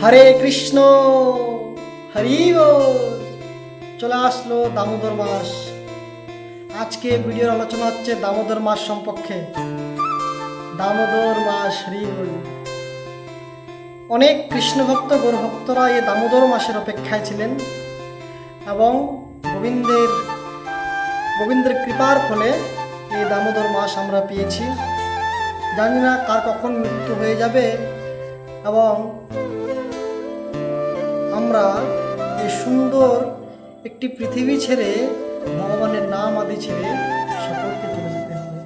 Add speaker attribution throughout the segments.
Speaker 1: হরে কৃষ্ণ হরি চলে আসলো দামোদর মাস আজকে ভিডিওর আলোচনা হচ্ছে দামোদর মাস সম্পর্কে দামোদর মাস হরি অনেক কৃষ্ণভক্ত ভক্তরা এই দামোদর মাসের অপেক্ষায় ছিলেন এবং গোবিন্দের গোবিন্দের কৃপার ফলে এই দামোদর মাস আমরা পেয়েছি জানি না কার কখন মৃত্যু হয়ে যাবে এবং আমরা এই সুন্দর একটি পৃথিবী ছেড়ে ভগবানের নাম আদি ছেড়ে সকলকে চলে যেতে হবে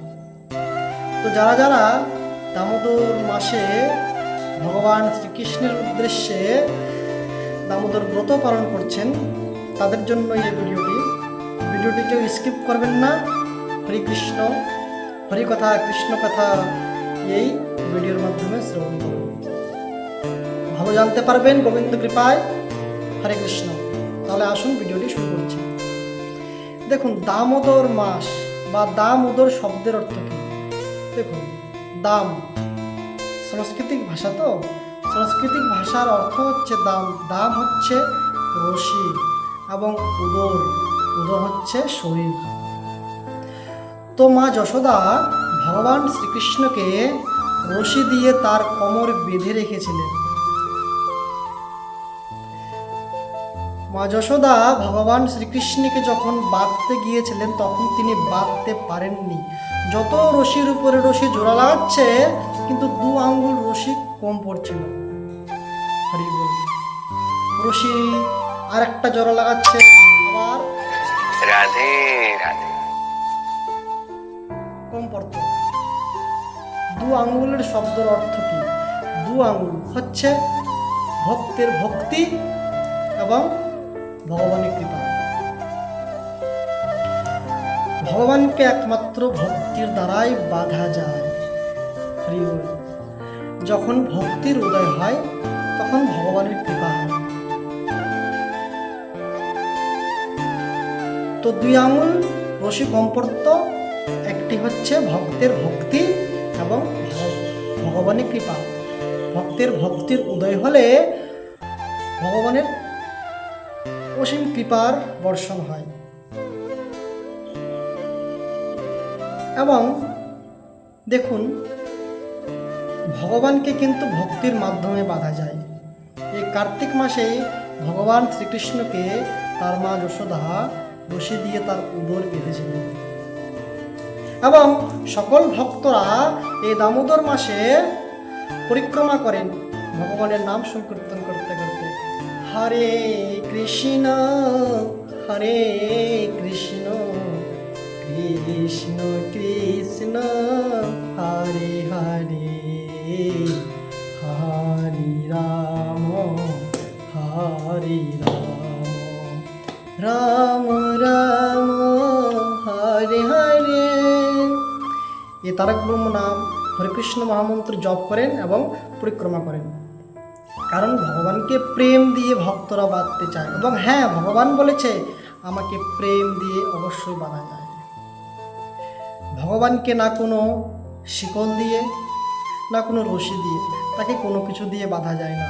Speaker 1: তো যারা যারা দামোদর মাসে ভগবান শ্রীকৃষ্ণের উদ্দেশ্যে দামোদর ব্রত পালন করছেন তাদের জন্য এই ভিডিওটি ভিডিওটি কেউ স্কিপ করবেন না হরি কৃষ্ণ হরি কথা কৃষ্ণ কথা এই ভিডিওর মাধ্যমে শ্রবণ করুন ভালো জানতে পারবেন গোবিন্দ কৃপায় হরে কৃষ্ণ তাহলে আসুন ভিডিওটি শুরু করছি দেখুন দামোদর মাস বা দামোদর শব্দের অর্থ কি দেখুন দাম সংস্কৃতিক ভাষা তো সংস্কৃতিক ভাষার অর্থ হচ্ছে দাম দাম হচ্ছে রশি এবং উদর উদর হচ্ছে শরীর তো মা যশোদা ভগবান শ্রীকৃষ্ণকে রশি দিয়ে তার কোমর বেঁধে রেখেছিলেন মা যশোদা ভগবান শ্রীকৃষ্ণকে যখন বাঁধতে গিয়েছিলেন তখন তিনি বাঁধতে পারেননি যত রশির উপরে রশি জোড়া লাগাচ্ছে কিন্তু দু আঙ্গুল রশি কম পড়ছিল রশি আর একটা জোড়া লাগাচ্ছে আবার
Speaker 2: রাধে রাধে
Speaker 1: দু আঙ্গুলের শব্দের অর্থ কী দু আঙ্গুল হচ্ছে ভক্তের ভক্তি এবং ভগবানের কৃপা ভগবানকে একমাত্র ভক্তির দ্বারাই বাধা যায় হরি যখন ভক্তির উদয় হয় তখন ভগবানের কৃপা হয় তো দুই আঙুল রশি কম্পর্ত একটি হচ্ছে ভক্তের ভক্তি এবং ভগবানের কৃপা ভক্তের ভক্তির উদয় হলে ভগবানের অসীম কৃপার বর্ষণ হয় এবং দেখুন ভগবানকে কিন্তু ভক্তির মাধ্যমে বাধা যায় এই কার্তিক মাসে ভগবান শ্রীকৃষ্ণকে তার মা যশোদা বসে দিয়ে তার উদর বেঁধেছিলেন এবং সকল ভক্তরা এই দামোদর মাসে পরিক্রমা করেন ভগবানের নাম সংকীর্তন করতে করতে হরে কৃষ্ণ হরে কৃষ্ণ কৃষ্ণ কৃষ্ণ হরে হরে হরি রাম হরি রাম রাম রাম হরে হরে এই তারক ব্রহ্ম নাম হরিকৃষ্ণ মহামন্ত্র জপ করেন এবং পরিক্রমা করেন কারণ ভগবানকে প্রেম দিয়ে ভক্তরা বাঁধতে চায় এবং হ্যাঁ ভগবান বলেছে আমাকে প্রেম দিয়ে অবশ্যই বাঁধা যায় ভগবানকে না কোনো শিকল দিয়ে না কোনো রশি দিয়ে তাকে কোনো কিছু দিয়ে বাঁধা যায় না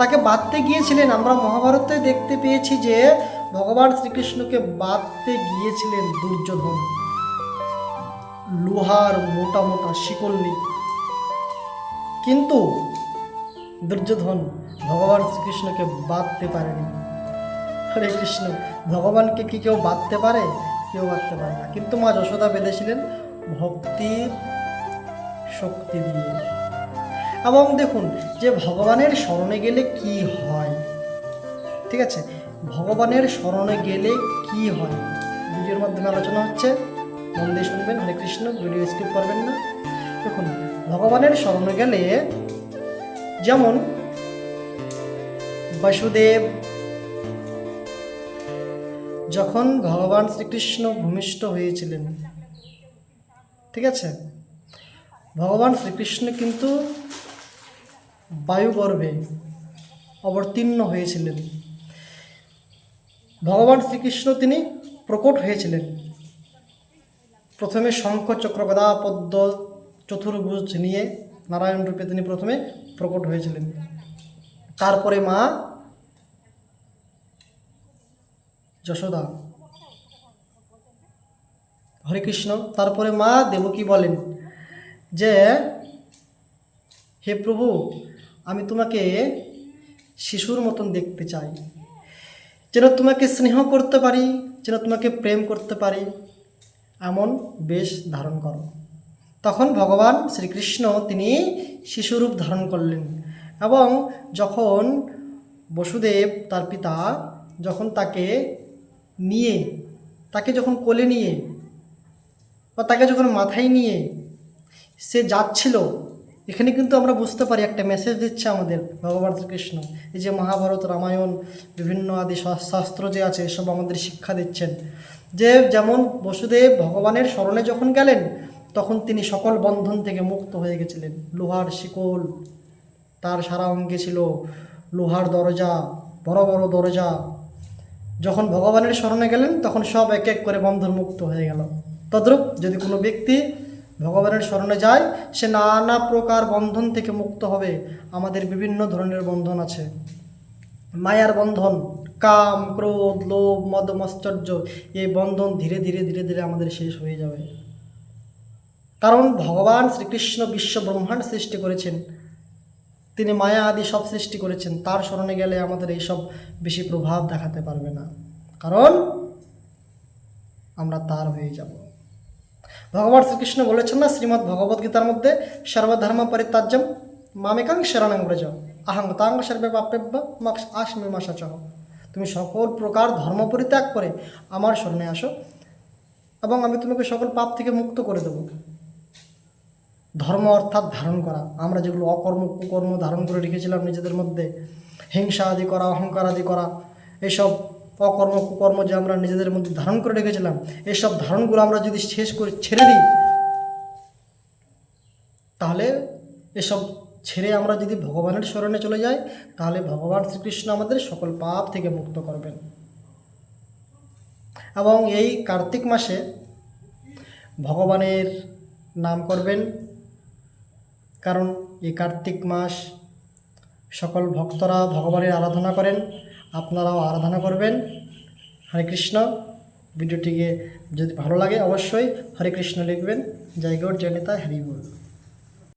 Speaker 1: তাকে বাঁধতে গিয়েছিলেন আমরা মহাভারতে দেখতে পেয়েছি যে ভগবান শ্রীকৃষ্ণকে বাঁধতে গিয়েছিলেন দুর্যোধন লোহার মোটা মোটা শিকল নেই কিন্তু দুর্যোধন ভগবান শ্রীকৃষ্ণকে বাঁধতে পারেনি হরে কৃষ্ণ ভগবানকে কি কেউ বাঁধতে পারে কেউ বাঁধতে পারে না কিন্তু মা যশোদা বেঁধেছিলেন ভক্তির শক্তি দিয়ে এবং দেখুন যে ভগবানের স্মরণে গেলে কি হয় ঠিক আছে ভগবানের স্মরণে গেলে কি হয় ভিডিওর মাধ্যমে আলোচনা হচ্ছে মন দিয়ে শুনবেন হরে কৃষ্ণ ভিডিও স্কিপ করবেন না দেখুন ভগবানের স্মরণে গেলে যেমন বাসুদেব যখন ভগবান শ্রীকৃষ্ণ ভূমিষ্ঠ হয়েছিলেন ঠিক আছে ভগবান শ্রীকৃষ্ণ কিন্তু বায়ুগর্ভে অবতীর্ণ হয়েছিলেন ভগবান শ্রীকৃষ্ণ তিনি প্রকট হয়েছিলেন প্রথমে শঙ্খ চক্রগদা পদ্ম চতুর্ভুজ নিয়ে নারায়ণ রূপে তিনি প্রথমে প্রকট হয়েছিলেন তারপরে মা যশোদা হরে কৃষ্ণ তারপরে মা দেবকী বলেন যে হে প্রভু আমি তোমাকে শিশুর মতন দেখতে চাই যেন তোমাকে স্নেহ করতে পারি যেন তোমাকে প্রেম করতে পারি এমন বেশ ধারণ করো তখন ভগবান শ্রীকৃষ্ণ তিনি শিশুরূপ ধারণ করলেন এবং যখন বসুদেব তার পিতা যখন তাকে নিয়ে তাকে যখন কোলে নিয়ে বা তাকে যখন মাথায় নিয়ে সে যাচ্ছিল এখানে কিন্তু আমরা বুঝতে পারি একটা মেসেজ দিচ্ছে আমাদের ভগবান শ্রীকৃষ্ণ এই যে মহাভারত রামায়ণ বিভিন্ন আদি শাস্ত্র যে আছে এসব আমাদের শিক্ষা দিচ্ছেন যে যেমন বসুদেব ভগবানের স্মরণে যখন গেলেন তখন তিনি সকল বন্ধন থেকে মুক্ত হয়ে গেছিলেন লোহার শিকল তার সারা অঙ্গে ছিল লোহার দরজা বড় বড় দরজা যখন ভগবানের স্মরণে গেলেন তখন সব এক এক করে বন্ধন মুক্ত হয়ে গেল তদ্রূপ যদি কোনো ব্যক্তি ভগবানের স্মরণে যায় সে নানা প্রকার বন্ধন থেকে মুক্ত হবে আমাদের বিভিন্ন ধরনের বন্ধন আছে মায়ার বন্ধন কাম ক্রোধ লোভ মদমাশ্চর্য এই বন্ধন ধীরে ধীরে ধীরে ধীরে আমাদের শেষ হয়ে যাবে কারণ ভগবান শ্রীকৃষ্ণ বিশ্ব ব্রহ্মাণ্ড সৃষ্টি করেছেন তিনি মায়া আদি সব সৃষ্টি করেছেন তার স্মরণে গেলে আমাদের এইসব বেশি প্রভাব দেখাতে পারবে না কারণ আমরা তার হয়ে যাব ভগবান শ্রীকৃষ্ণ বলেছেন না শ্রীমদ্ ভগবদ্গীতার মধ্যে সর্বধর্ম পরিত্যাজ্যম মামেকাং করে ব্রজ আহং তাং সর্বে পাপেব্য মাক্স আশ্মে মাসাচ তুমি সকল প্রকার ধর্ম পরিত্যাগ করে আমার শরণে আসো এবং আমি তোমাকে সকল পাপ থেকে মুক্ত করে দেবো ধর্ম অর্থাৎ ধারণ করা আমরা যেগুলো অকর্ম কুকর্ম ধারণ করে রেখেছিলাম নিজেদের মধ্যে হিংসা আদি করা অহংকার আদি করা এসব অকর্ম কুকর্ম যে আমরা নিজেদের মধ্যে ধারণ করে রেখেছিলাম এসব ধারণগুলো আমরা যদি শেষ করে ছেড়ে দিই তাহলে এসব ছেড়ে আমরা যদি ভগবানের স্মরণে চলে যাই তাহলে ভগবান শ্রীকৃষ্ণ আমাদের সকল পাপ থেকে মুক্ত করবেন এবং এই কার্তিক মাসে ভগবানের নাম করবেন কারণ এই কার্তিক মাস সকল ভক্তরা ভগবানের আরাধনা করেন আপনারাও আরাধনা করবেন হরে কৃষ্ণ ভিডিওটিকে যদি ভালো লাগে অবশ্যই হরে কৃষ্ণ লিখবেন জয়গড় জয়নেতা জয়